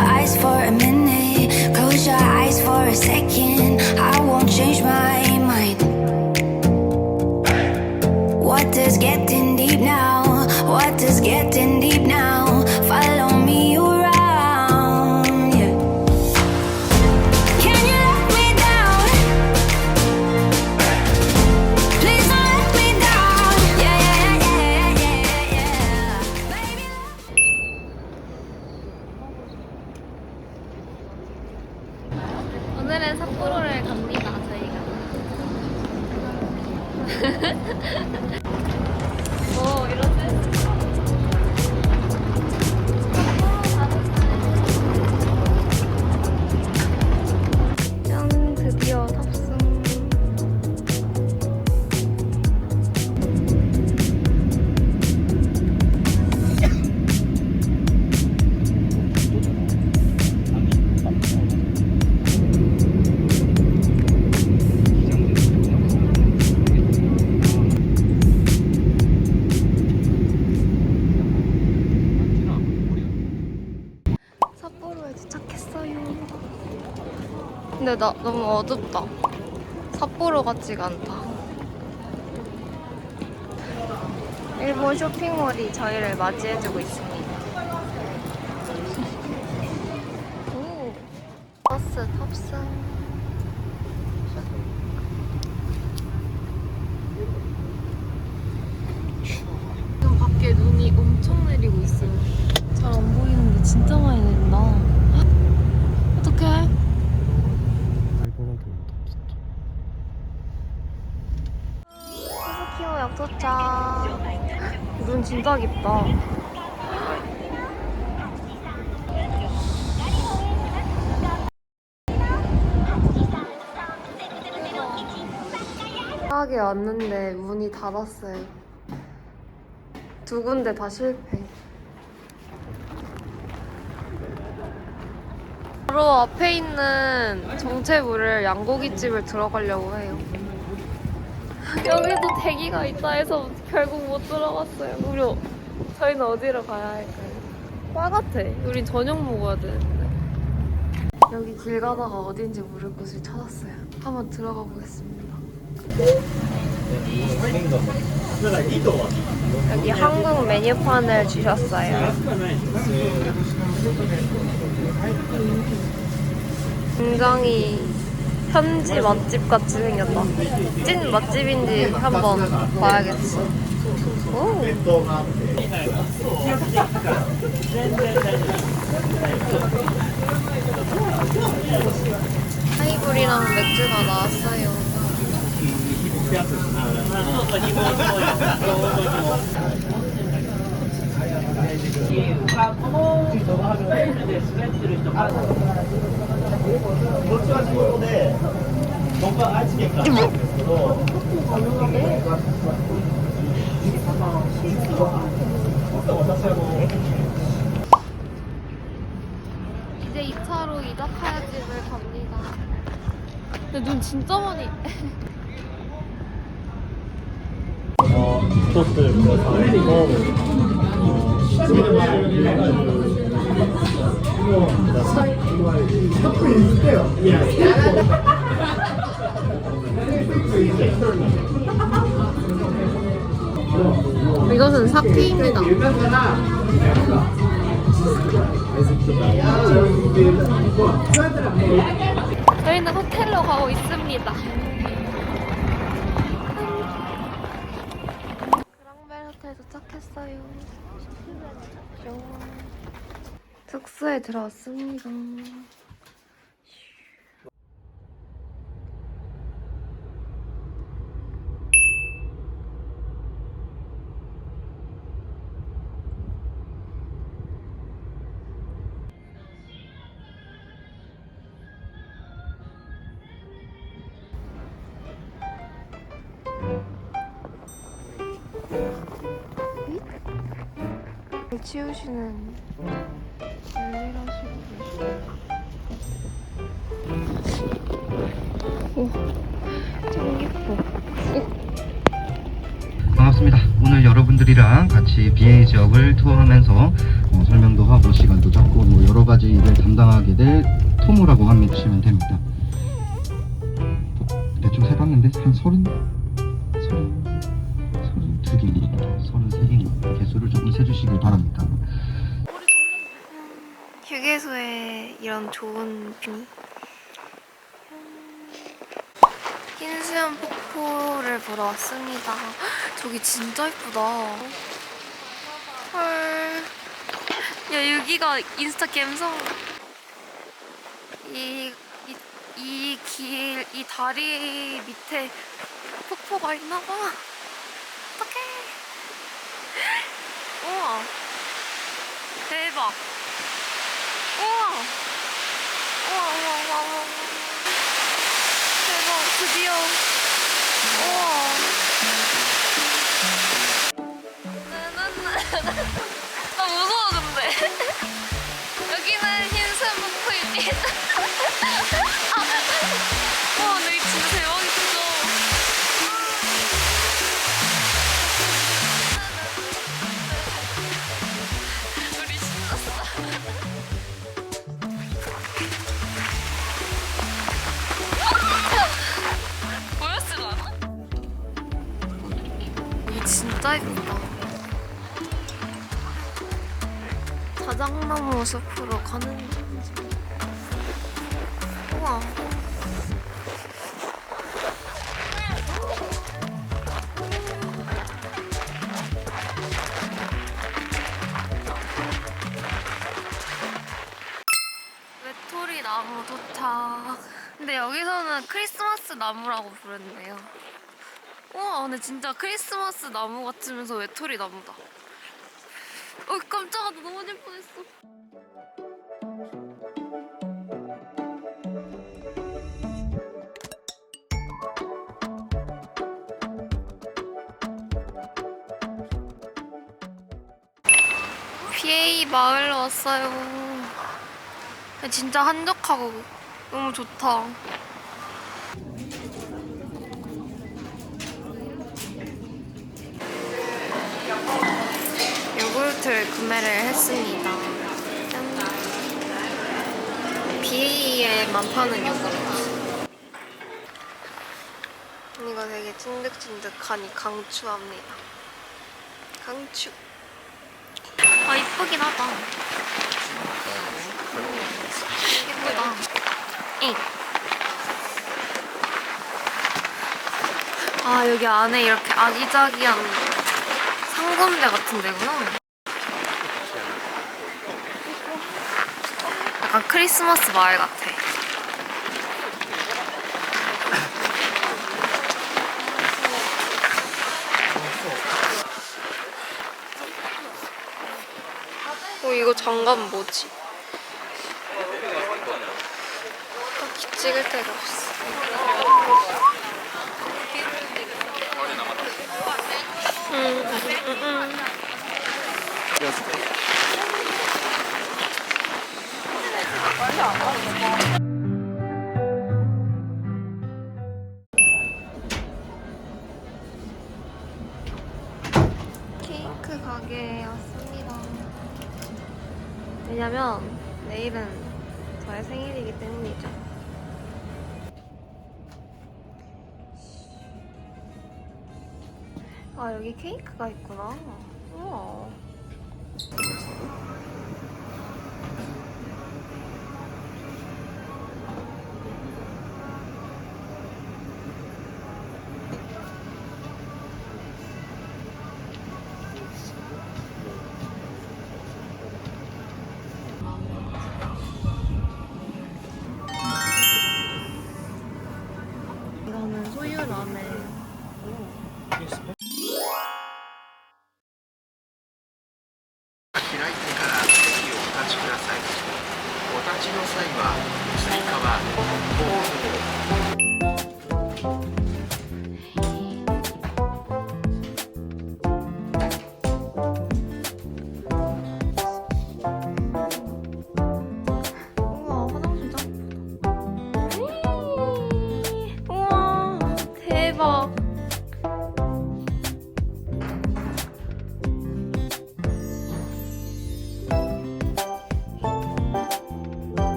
eyes for a minute. Close your eyes for a second. I won't change my mind. What does getting 나 너무 어둡다. 삿포로 같지가 않다. 일본 쇼핑몰이 저희를 맞이해주고 있습니다. 오, 버스 탑승. 지금 밖에 눈이 엄청 내리고 있어요. 잘 안 보이는데 진짜 많이 내린다. 어떡해? 진짜 깊다. 하게 왔는데 문이 닫았어요. 두 군데 다 실패. 바로 앞에 있는 정체부를 양고기집을 들어가려고 해요. 여기도 대기가 있다 해서 결국 못 들어갔어요. 우리 어- 저희는 어디로 가야 할까요? 바 같아. 우린 저녁 먹어야 되는데. 여기 길 가다가 어딘지 모를 곳을 찾았어요. 한번 들어가 보겠습니다. 여기 한국 메뉴판을 주셨어요. 굉장히 현지 맛집 같이 생겼다. 찐 맛집인지 한번 봐야겠어. 오. 하이볼이랑 맥주가 나왔어요. 이제 2차로 이자카야 집을 갑니다. 근데 눈 진짜 많이. 소스 이것은 사티입니다. 저희는 호텔로 가고 있습니다. 그랑벨 호텔 도착했어요. 뿅. 숙소에 들어왔습니다. 치우시는 일을 하시고 계시네요. 오, 짱 예뻐. 반갑습니다. 오늘 여러분들이랑 같이 BA 지역을 투어하면서 어, 설명 촬영도 하고 시간도 잡고 뭐 여러 가지 일을 담당하게 될 토모라고 하면 주시면 됩니다. 대충 세봤는데 한 서른 서른 서른 두 개, 서른 세 개. 개수를 조금 세주시길 바랍니다. 휴게소에 이런 좋은 뷰. 흰수염 폭포를 보러 왔습니다. 저기 진짜 예쁘다. 헐. 야, 여기가 인스타 갬성. 이, 이, 이 길, 이 다리 밑에 폭포가 있나 봐. 어떡해. 우와. 대박. 우와! 우와, 우와, 우와, 우와. 대박, 드디어. 우와. 자작나무 숲으로 가는 중. 우와. 외톨이 나무 도착. 근데 여기서는 크리스마스 나무라고 부르는데요. 우와, 근데 진짜 크리스마스 나무 같으면서 외톨이 나무다. 어, 깜짝아, 나 너무 예뻐했어. PA 마을로 왔어요. 진짜 한적하고 너무 좋다. 요구르트를 구매를 했습니다. 짠. BA에만 파는 요구르트. 이거 되게 찐득찐득하니 강추합니다. 강추. 아 이쁘긴 하다. 예쁘다. 응. 아 여기 안에 이렇게 아기자기한 상점대 같은 데구나. 약간 크리스마스 마을 같아. 어 이거 장갑 뭐지? 딱히 찍을 데가 없어. 음, 음, 음, 음. 케이크 가게에 왔습니다. 왜냐면 내일은 저의 생일이기 때문이죠. 아 여기 케이크가 있구나. 우와. の際は追加は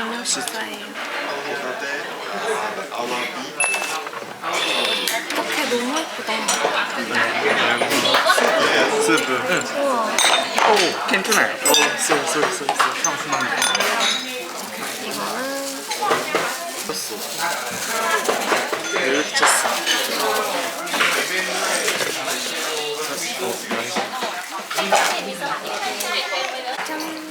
저녁식사예요. 어떻게 너무 예쁘다. 스프. 오, 괜찮아. 오, 쏘, 쏘, 쏘, 쏘. 감사합니다. 이게 쳤어. 어, 짠.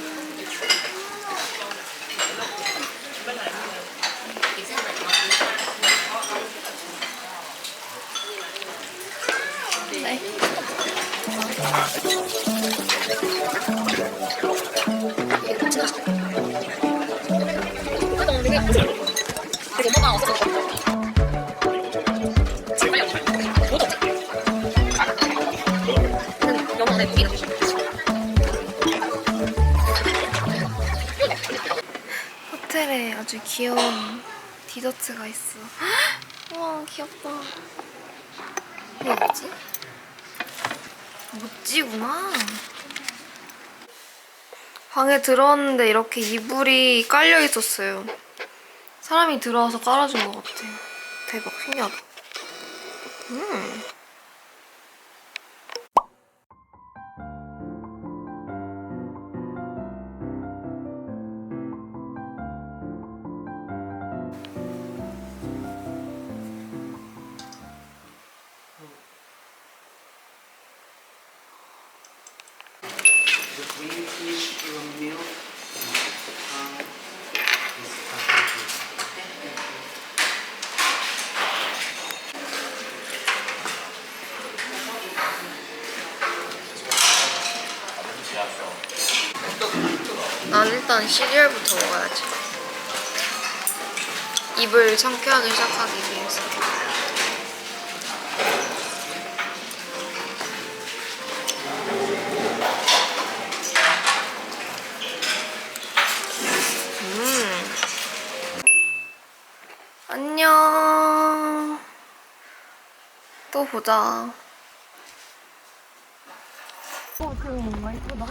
호텔에 아주 귀여운 디저트가 있어. 우와 귀엽다. 이게 뭐지? 모찌구나. 방에 들어왔는데 이렇게 이불이 깔려 있었어요. 사람이 들어와서 깔아준 것 같아. 대박 신기하다. 음. 난 일단 시리얼부터 먹어야지. 입을 상쾌하게 시작하기 위해서. 보자. 어, 그거 뭔가 이쁘다.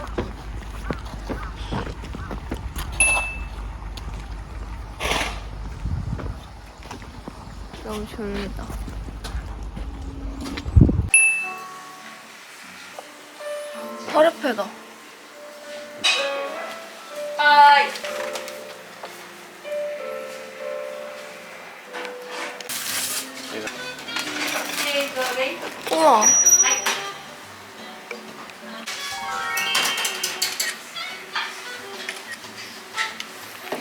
너무 졸리다. 파르페다.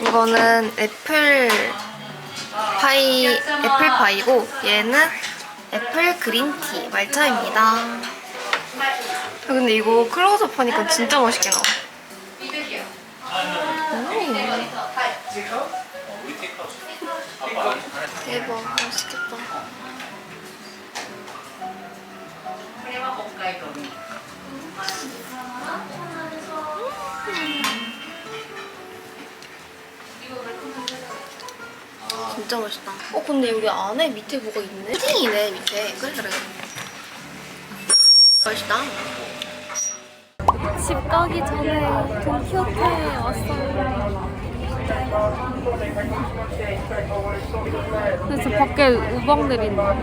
이거는 애플 파이 애플 파이고 얘는 애플 그린티 말차입니다. 아, 근데 이거 클로즈업 하니까 진짜 맛있게 나와. 음. 대박 맛있겠다. 진짜 맛있다. 어 근데 여기 안에 밑에 뭐가 있네? 푸딩이네 밑에. 그래 그래. 맛있다. 집 가기 전에 돈키호테에 왔어요. 그래서 밖에 우박 내린다.